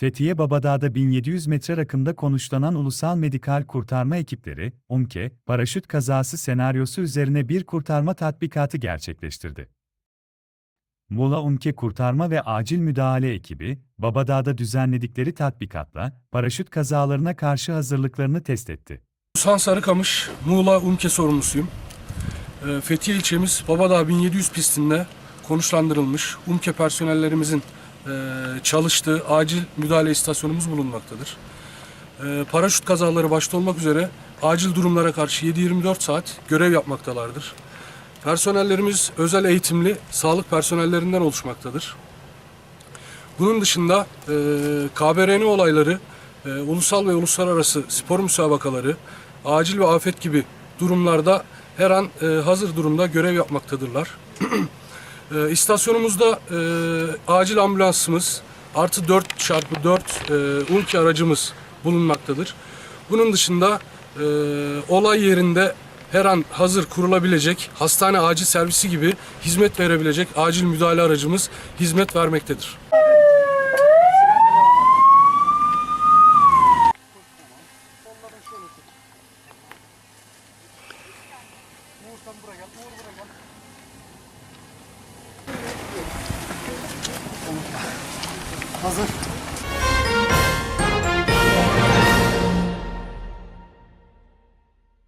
Fethiye Babadağ'da 1700 metre rakımda konuşlanan ulusal medikal kurtarma ekipleri, UMKE, paraşüt kazası senaryosu üzerine bir kurtarma tatbikatı gerçekleştirdi. Muğla UMKE Kurtarma ve Acil Müdahale ekibi, Babadağ'da düzenledikleri tatbikatla, paraşüt kazalarına karşı hazırlıklarını test etti. Oğuzhan Sarıkamış, Muğla UMKE sorumlusuyum. Ee, Fethiye ilçemiz Babadağ 1700 pistinde konuşlandırılmış UMKE personellerimizin çalıştığı acil müdahale istasyonumuz bulunmaktadır. Ee, Paraşüt kazaları başta olmak üzere acil durumlara karşı 7-24 saat görev yapmaktalardır. Personellerimiz özel eğitimli sağlık personellerinden oluşmaktadır. Bunun dışında e, KBRN olayları, e, ulusal ve uluslararası spor müsabakaları, acil ve afet gibi durumlarda her an e, hazır durumda görev yapmaktadırlar. e, istasyonumuzda e, acil ambulansımız artı 4 çarpı 4 e, UNKI aracımız bulunmaktadır. Bunun dışında e, olay yerinde her an hazır kurulabilecek hastane acil servisi gibi hizmet verebilecek acil müdahale aracımız hizmet vermektedir. Hazır.